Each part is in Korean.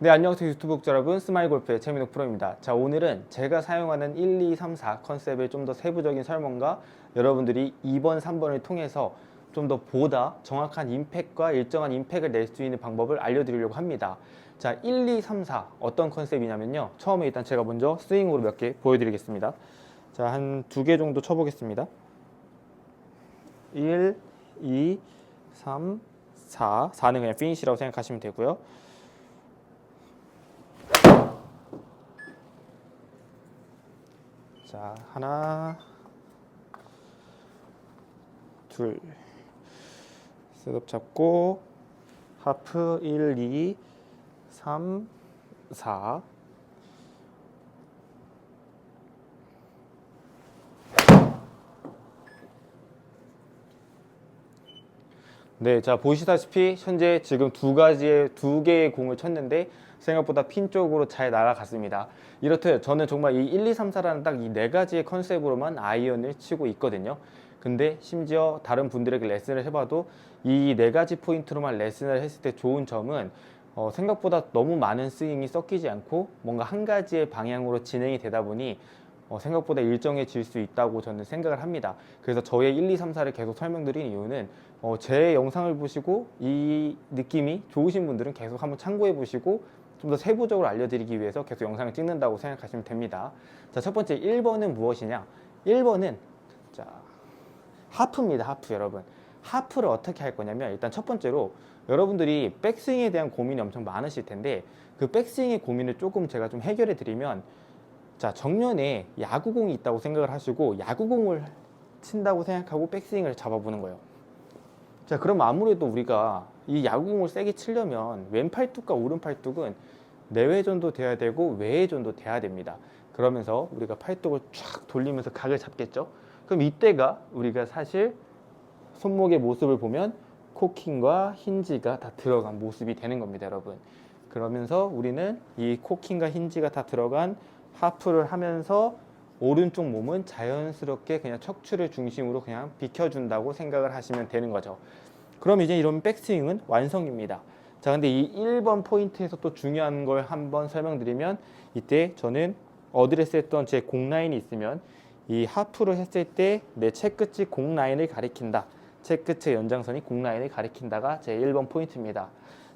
네, 안녕하세요 유튜브 구독자 여러분 스마일골프의 최민욱 프로입니다. 자, 오늘은 제가 사용하는 1, 2, 3, 4 컨셉의 좀 더 세부적인 설명과 여러분들이 2번, 3번을 통해서 좀 더 보다 정확한 임팩과 일정한 임팩을 낼 수 있는 방법을 알려드리려고 합니다. 자, 1, 2, 3, 4 어떤 컨셉이냐면요. 처음에 일단 제가 먼저 스윙으로 몇 개 보여드리겠습니다. 자, 한 두 개 정도 쳐보겠습니다. 1, 2, 3, 4. 4는 그냥 피니시라고 생각하시면 되고요. 자, 하나, 둘, 셋업 잡고, 하프 1, 2, 3, 4. 네, 자 보시다시피 현재 지금 두 가지의 두 개의 공을 쳤는데 생각보다 핀 쪽으로 잘 날아갔습니다. 이렇듯 저는 정말 이 1, 2, 3, 4라는 딱 이 네 가지의 컨셉으로만 아이언을 치고 있거든요. 근데 심지어 다른 분들에게 레슨을 해봐도 이 네 가지 포인트로만 레슨을 했을 때 좋은 점은 어, 생각보다 너무 많은 스윙이 섞이지 않고 뭔가 한 가지의 방향으로 진행이 되다 보니 어, 생각보다 일정해질 수 있다고 저는 생각을 합니다. 그래서 저의 1, 2, 3, 4를 계속 설명드린 이유는 어, 제 영상을 보시고 이 느낌이 좋으신 분들은 계속 한번 참고해 보시고 좀 더 세부적으로 알려드리기 위해서 계속 영상을 찍는다고 생각하시면 됩니다. 자, 첫 번째 1번은 무엇이냐? 1번은 자, 하프입니다. 하프 여러분. 하프를 어떻게 할 거냐면 일단 첫 번째로 여러분들이 백스윙에 대한 고민이 엄청 많으실 텐데 그 백스윙의 고민을 조금 제가 좀 해결해 드리면 자, 정면에 야구공이 있다고 생각을 하시고 야구공을 친다고 생각하고 백스윙을 잡아보는 거예요. 자, 그럼 아무래도 우리가 이 야구공을 세게 치려면 왼팔뚝과 오른팔뚝은 내외전도 돼야 되고 외회전도 돼야 됩니다. 그러면서 우리가 팔뚝을 쫙 돌리면서 각을 잡겠죠. 그럼 이때가 우리가 사실 손목의 모습을 보면 코킹과 힌지가 다 들어간 모습이 되는 겁니다, 여러분. 그러면서 우리는 이 코킹과 힌지가 다 들어간 하프를 하면서 오른쪽 몸은 자연스럽게 그냥 척추를 중심으로 그냥 비켜준다고 생각을 하시면 되는 거죠. 그럼 이제 이런 백스윙은 완성입니다. 자, 근데 이 1번 포인트에서 또 중요한 걸 한번 설명드리면 이때 저는 어드레스 했던 제 공 라인이 있으면 이 하프를 했을 때 내 채끝이 공 라인을 가리킨다. 채끝의 연장선이 공 라인을 가리킨다가 제 1번 포인트입니다.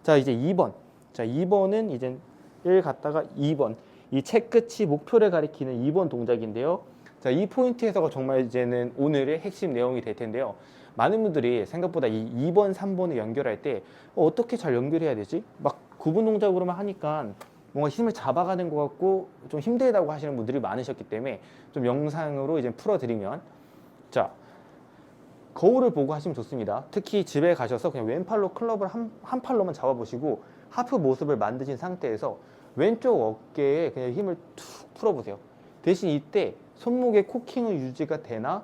자, 이제 2번. 자, 2번은 이제 1 갔다가 2번. 이 채끝이 목표를 가리키는 2번 동작인데요. 자, 이 포인트에서가 정말 이제는 오늘의 핵심 내용이 될 텐데요. 많은 분들이 생각보다 이 2번, 3번을 연결할 때 어, 어떻게 잘 연결해야 되지? 막 구분 동작으로만 하니까 뭔가 힘을 잡아가는 것 같고 좀 힘들다고 하시는 분들이 많으셨기 때문에 좀 영상으로 이제 풀어드리면 자 거울을 보고 하시면 좋습니다. 특히 집에 가셔서 그냥 왼팔로 클럽을 한, 한 팔로만 잡아보시고 하프 모습을 만드신 상태에서 왼쪽 어깨에 그냥 힘을 툭 풀어보세요. 대신 이때 손목의 코킹은 유지가 되나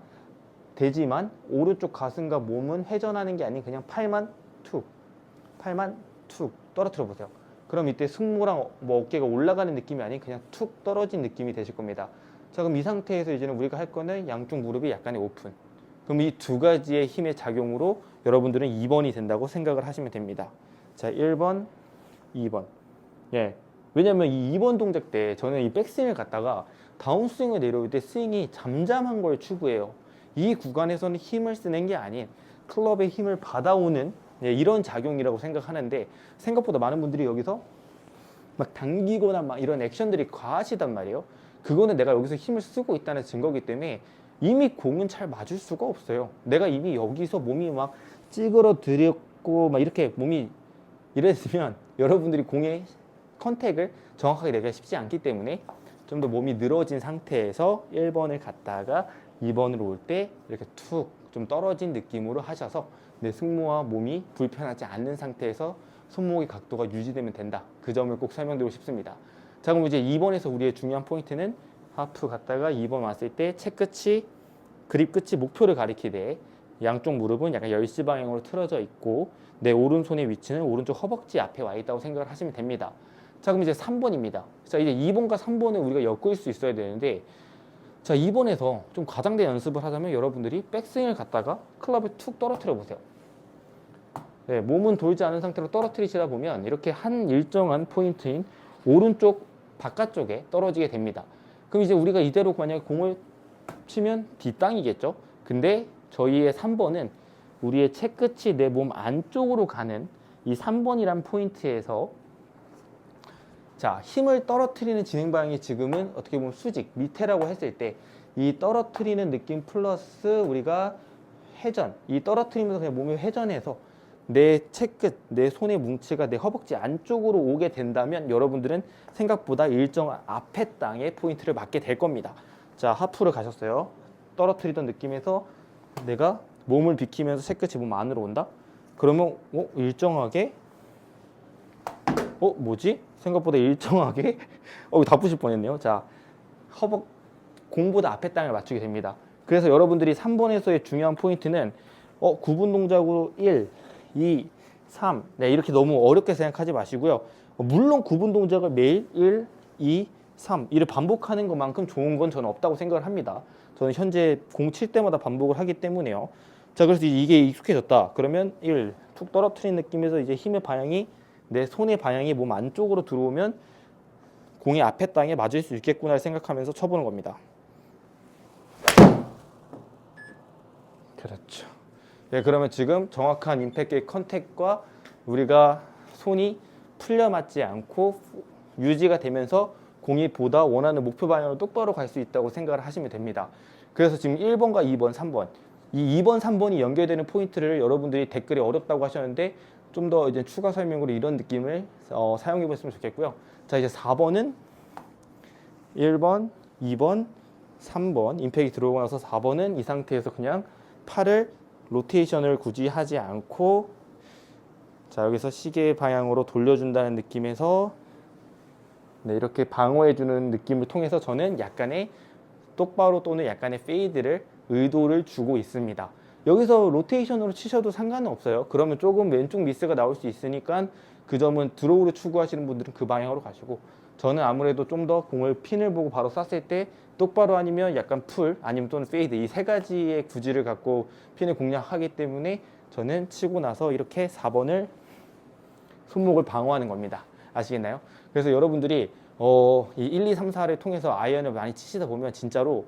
되지만 오른쪽 가슴과 몸은 회전하는 게 아닌 그냥 팔만 툭, 팔만 툭 떨어뜨려 보세요. 그럼 이때 승모랑 뭐 어깨가 올라가는 느낌이 아닌 그냥 툭 떨어진 느낌이 되실 겁니다. 자 그럼 이 상태에서 이제는 우리가 할 거는 양쪽 무릎이 약간의 오픈. 그럼 이 두 가지의 힘의 작용으로 여러분들은 2번이 된다고 생각을 하시면 됩니다. 자 1번, 2번. 예. 왜냐면 이 2번 동작 때 저는 이 백스윙을 갖다가 다운스윙을 내려올 때 스윙이 잠잠한 걸 추구해요. 이 구간에서는 힘을 쓰는 게 아닌 클럽의 힘을 받아오는 예, 이런 작용이라고 생각하는데 생각보다 많은 분들이 여기서 막 당기거나 막 이런 액션들이 과하시단 말이에요. 그거는 내가 여기서 힘을 쓰고 있다는 증거기 때문에 이미 공은 잘 맞을 수가 없어요. 내가 이미 여기서 몸이 막 찌그러들였고 막 이렇게 몸이 이랬으면 여러분들이 공의 컨택을 정확하게 내기가 쉽지 않기 때문에 좀 더 몸이 늘어진 상태에서 1번을 갔다가 2번으로 올 때 이렇게 툭 좀 떨어진 느낌으로 하셔서 내 승모와 몸이 불편하지 않는 상태에서 손목의 각도가 유지되면 된다. 그 점을 꼭 설명드리고 싶습니다. 자, 그럼 이제 2번에서 우리의 중요한 포인트는 하프 갔다가 2번 왔을 때 채 끝이 그립 끝이 목표를 가리키되 양쪽 무릎은 약간 열시 방향으로 틀어져 있고 내 오른손의 위치는 오른쪽 허벅지 앞에 와 있다고 생각을 하시면 됩니다. 자, 그럼 이제 3번입니다. 자, 이제 2번과 3번을 우리가 엮을 수 있어야 되는데 자, 2번에서 좀 과장된 연습을 하자면 여러분들이 백스윙을 갖다가 클럽을 툭 떨어뜨려 보세요. 네, 몸은 돌지 않은 상태로 떨어뜨리시다 보면 이렇게 한 일정한 포인트인 오른쪽 바깥쪽에 떨어지게 됩니다. 그럼 이제 우리가 이대로 만약에 공을 치면 뒷땅이겠죠. 근데 저희의 3번은 우리의 채 끝이 내 몸 안쪽으로 가는 이 3번이란 포인트에서 자 힘을 떨어뜨리는 진행 방향이 지금은 어떻게 보면 수직 밑에라고 했을 때 이 떨어뜨리는 느낌 플러스 우리가 회전 이 떨어뜨리면서 그냥 몸이 회전해서 내 채끝 내 손의 뭉치가 내 허벅지 안쪽으로 오게 된다면 여러분들은 생각보다 일정 앞에 땅에 포인트를 맞게 될 겁니다. 자 하프를 가셨어요. 떨어뜨리던 느낌에서 내가 몸을 비키면서 채끝이 몸 안으로 온다? 그러면 어, 일정하게 어 뭐지? 생각보다 일정하게? 어다 부실 뻔했네요. 자 허벅 공보다 앞에 땅을 맞추게 됩니다. 그래서 여러분들이 3번에서의 중요한 포인트는 어 구분 동작으로 1 2 3 네, 이렇게 너무 어렵게 생각하지 마시고요. 어, 물론 구분 동작을 매일 1 2 3 이를 반복하는 것만큼 좋은 건 저는 없다고 생각을 합니다. 저는 현재 공 칠 때마다 반복을 하기 때문에요. 자 그래서 이게 익숙해졌다. 그러면 1 툭 떨어뜨린 느낌에서 이제 힘의 방향이 내 손의 방향이 몸 안쪽으로 들어오면 공이 앞에 땅에 맞을 수 있겠구나 생각하면서 쳐보는 겁니다. 그렇죠. 네, 그러면 지금 정확한 임팩트의 컨택과 우리가 손이 풀려 맞지 않고 유지가 되면서 공이 보다 원하는 목표 방향으로 똑바로 갈 수 있다고 생각을 하시면 됩니다. 그래서 지금 1번과 2번, 3번 이 2번, 3번이 연결되는 포인트를 여러분들이 댓글에 어렵다고 하셨는데 좀 더 이제 추가 설명으로 이런 느낌을 어, 사용해 보셨으면 좋겠고요. 자 이제 4번은 1번, 2번, 3번 임팩이 들어오고 나서 4번은 이 상태에서 그냥 팔을 로테이션을 굳이 하지 않고 자 여기서 시계 방향으로 돌려준다는 느낌에서 네, 이렇게 방어해주는 느낌을 통해서 저는 약간의 똑바로 또는 약간의 페이드를 의도를 주고 있습니다. 여기서 로테이션으로 치셔도 상관은 없어요. 그러면 조금 왼쪽 미스가 나올 수 있으니까 그 점은 드로우를 추구하시는 분들은 그 방향으로 가시고 저는 아무래도 좀 더 공을 핀을 보고 바로 쐈을 때 똑바로 아니면 약간 풀 아니면 또는 페이드 이 세 가지의 구질을 갖고 핀을 공략하기 때문에 저는 치고 나서 이렇게 4번을 손목을 방어하는 겁니다. 아시겠나요? 그래서 여러분들이 어, 이 1, 2, 3, 4를 통해서 아이언을 많이 치시다 보면 진짜로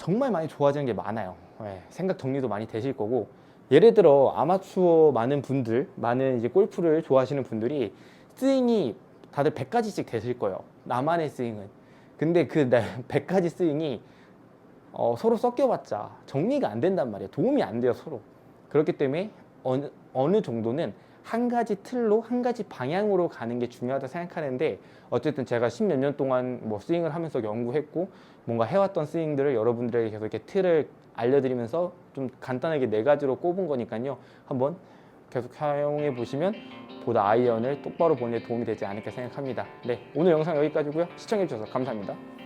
정말 많이 좋아지는 게 많아요. 예, 생각 정리도 많이 되실 거고 예를 들어 아마추어 많은 분들, 많은 이제 골프를 좋아하시는 분들이 스윙이 다들 100가지씩 되실 거예요. 나만의 스윙은. 근데 그 100가지 스윙이 어, 서로 섞여봤자 정리가 안 된단 말이에요. 도움이 안 돼요, 서로. 그렇기 때문에 어느, 어느 정도는 한 가지 틀로 한 가지 방향으로 가는 게 중요하다 생각하는데 어쨌든 제가 십몇 년 동안 뭐 스윙을 하면서 연구했고 뭔가 해왔던 스윙들을 여러분들에게 계속 이렇게 틀을 알려드리면서 좀 간단하게 네 가지로 꼽은 거니까요. 한번 계속 사용해 보시면 보다 아이언을 똑바로 보는 데 도움이 되지 않을까 생각합니다. 네, 오늘 영상 여기까지고요. 시청해 주셔서 감사합니다.